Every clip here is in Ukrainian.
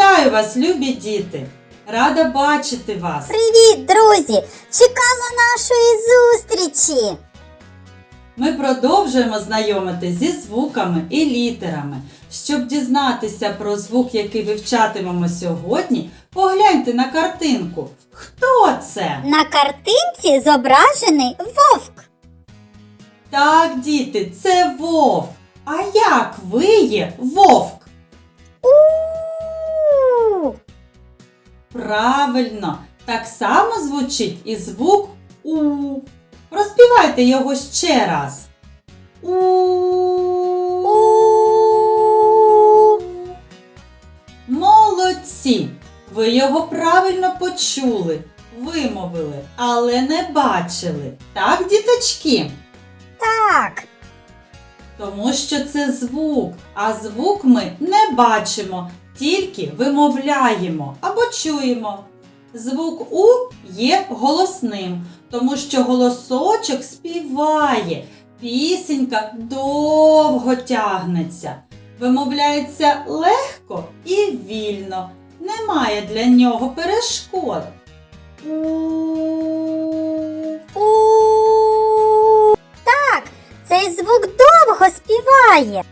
Вітаю вас, любі діти! Рада бачити вас! Привіт, друзі! Чекаємо нашої зустрічі! Ми продовжуємо знайомити зі звуками і літерами. Щоб дізнатися про звук, який вивчатимемо сьогодні, погляньте на картинку. Хто це? На картинці зображений вовк. Так, діти, це вовк. А як виє вовк? Правильно, так само звучить і звук У. Розпівайте його ще раз. У. Молодці! Ви його правильно почули, вимовили, але не бачили. Так, діточки? Так, Тому що це звук, а звук ми не бачимо, тільки вимовляємо або чуємо. Звук У є голосним, тому що голосочок співає, пісенька довго тягнеться, вимовляється легко і вільно, немає для нього перешкод. У. у Так, цей звук довго співає.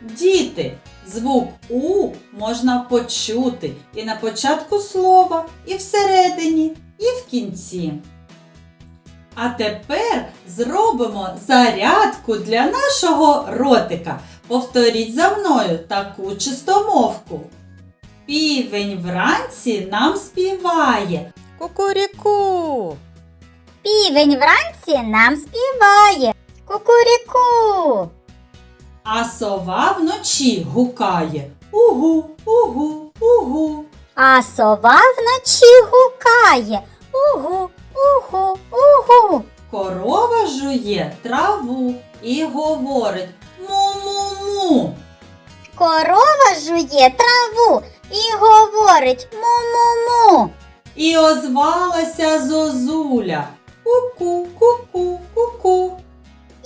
Діти, звук У можна почути і на початку слова, і всередині, і в кінці. А тепер зробимо зарядку для нашого ротика. Повторіть за мною таку чистомовку. Півень вранці нам співає. Кукуріку. Півень вранці нам співає. Кукуріку. А сова вночі гукає. Угу, угу, угу. А сова вночі гукає. Угу, угу, угу. Корова жує траву і говорить му-му-му. Корова жує траву і говорить му-му-му. І озвалася зозуля. Ку-ку, ку-ку, ку-ку.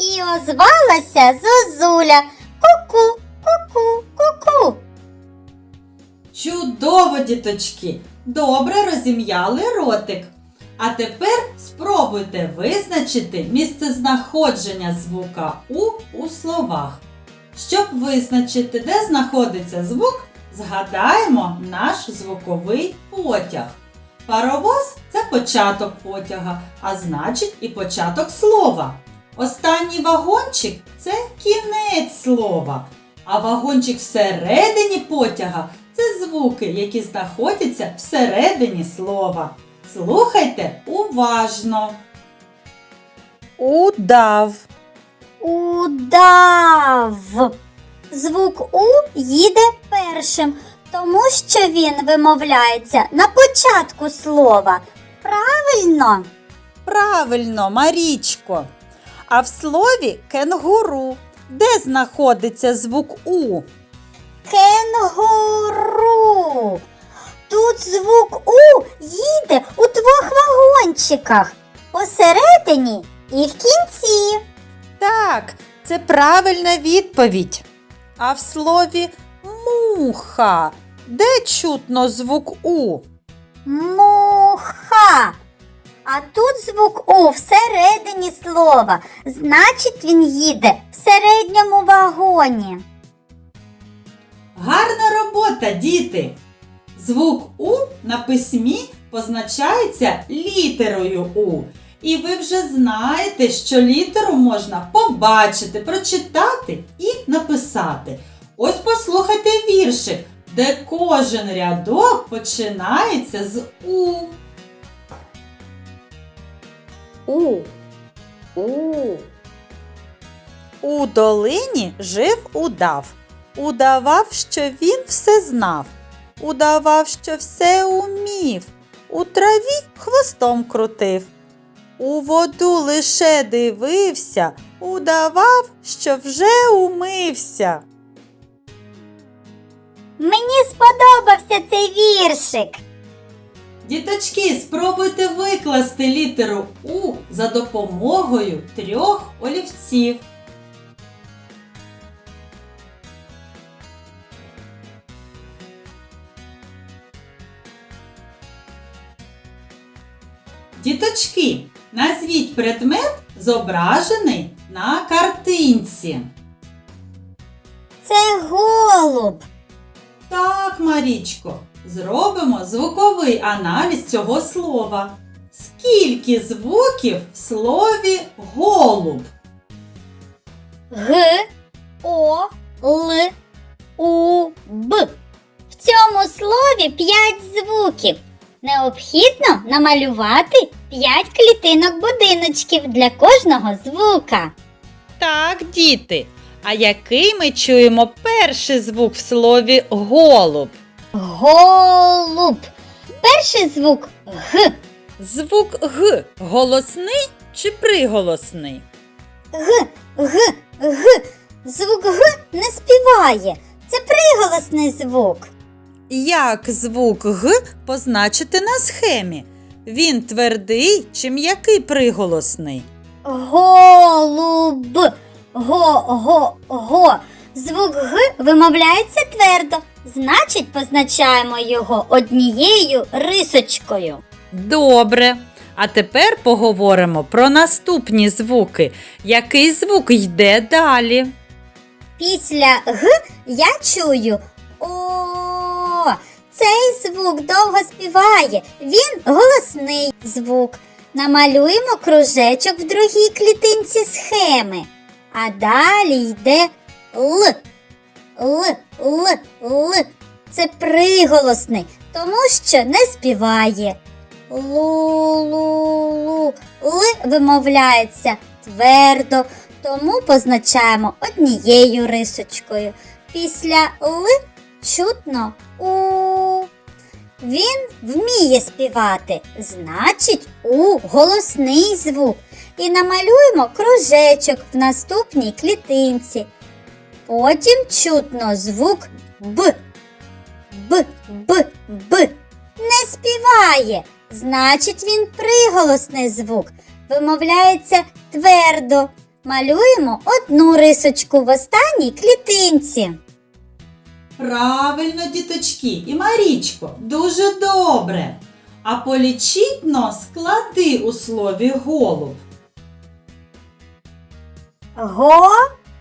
І озвалася зозуля. Ку-ку, ку-ку, ку-ку. Чудово, діточки! Добре розім'яли ротик. А тепер спробуйте визначити місцезнаходження звука У у словах. Щоб визначити, де знаходиться звук, згадаємо наш звуковий потяг. Паровоз це початок потяга, а значить і початок слова. Останній вагончик це кінець слова. А вагончик всередині потяга це звуки, які знаходяться всередині слова. Слухайте уважно. Удав. Удав. Звук У їде першим, тому що він вимовляється на початку слова. Правильно? Правильно, Марічко. А в слові кенгуру. Де знаходиться звук У? Кенгуру. Тут звук У їде у двох вагончиках. Посередині і в кінці. Так, це правильна відповідь. А в слові муха. Де чутно звук У? Муха. А тут звук У всередині слова. Значить, він їде в середньому вагоні. Гарна робота, діти! Звук У на письмі позначається літерою У. І ви вже знаєте, що літеру можна побачити, прочитати і написати. Ось послухайте віршик, де кожен рядок починається з У. У. У. У долині жив удав. Удавав, що він все знав. Удавав, що все умів. У траві хвостом крутив. У воду лише дивився, удавав, що вже умився. Мені сподобався цей віршик. Діточки, спробуйте викласти літеру У за допомогою трьох олівців. Діточки, назвіть предмет, зображений на картинці. Це голуб. Так, Марічко зробимо звуковий аналіз цього слова. Скільки звуків в слові голуб? Г, О, Л, У, Б. В цьому слові п'ять звуків. Необхідно намалювати п'ять клітинок будиночків для кожного звука. Так, діти. А який ми чуємо перший звук в слові голуб? Голуб. Перший звук Г. Звук Г голосний чи приголосний? Г, Г, Г. Звук Г не співає. Це приголосний звук. Як звук Г позначити на схемі? Він твердий чи м'який приголосний? Голуб. Го, го, го. Звук Г вимовляється твердо. Значить, позначаємо його однією рисочкою. Добре. А тепер поговоримо про наступні звуки. Який звук йде далі? Після Г я чую О. Цей звук довго співає. Він голосний звук. Намалюємо кружечок в другій клітинці схеми. А далі йде Л. Л, Л, Л. Це приголосний, тому що не співає. Лу-лу-лу. Л вимовляється твердо, тому позначаємо однією рисочкою. Після Л чутно У. Він вміє співати, значить У голосний звук. І намалюємо кружечок в наступній клітинці. Потім чутно звук Б. Б, Б, Б. Не співає. Значить, він приголосний звук. Вимовляється твердо. Малюємо одну рисочку в останній клітинці. Правильно, діточки і Марічко, дуже добре. А полічіть но склади у слові голуб.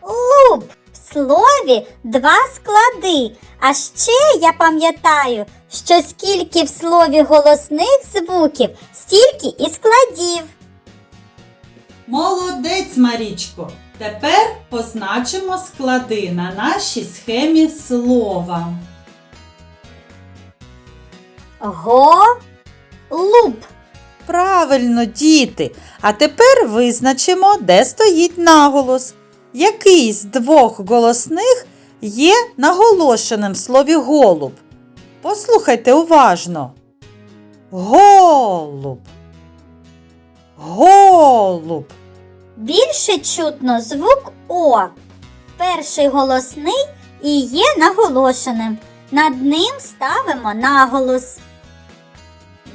Голуб. В слові два склади. А ще я пам'ятаю, що скільки в слові голосних звуків, стільки і складів. Молодець, Марічко. Тепер позначимо склади на нашій схемі слова. Голуб. Правильно, діти. А тепер визначимо, де стоїть наголос. Який з двох голосних є наголошеним в слові голуб? Послухайте уважно. Голуб. Голуб. Більше чутно звук О. Перший голосний і є наголошеним. Над ним ставимо наголос.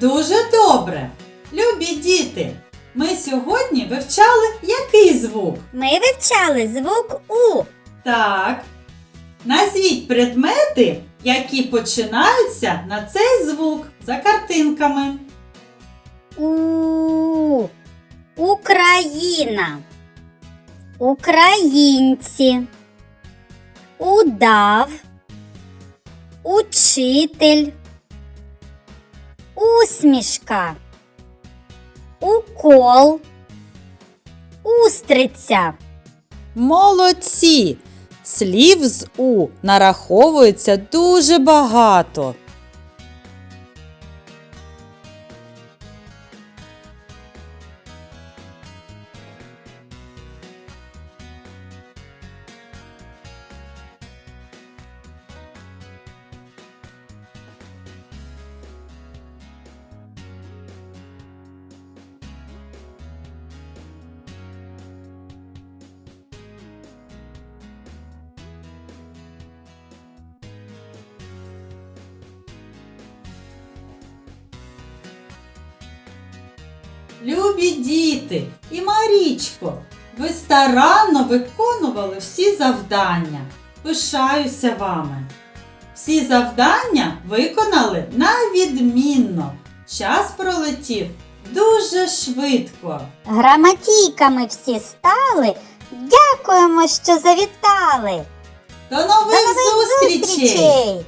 Дуже добре. Любі діти, ми сьогодні вивчали який звук? Ми вивчали звук У. Так. Назвіть предмети, які починаються на цей звук за картинками. У. Україна. Українці. Удав. Учитель. Усмішка. Укол. Устриця. Молодці! Слів з У нараховується дуже багато. Любі діти і Марічко, ви старанно виконували всі завдання. Пишаюся вами. Всі завдання виконали на відмінно. Час пролетів дуже швидко. Граматійками всі стали. Дякуємо, що завітали. До нових, До нових зустрічей! зустрічей!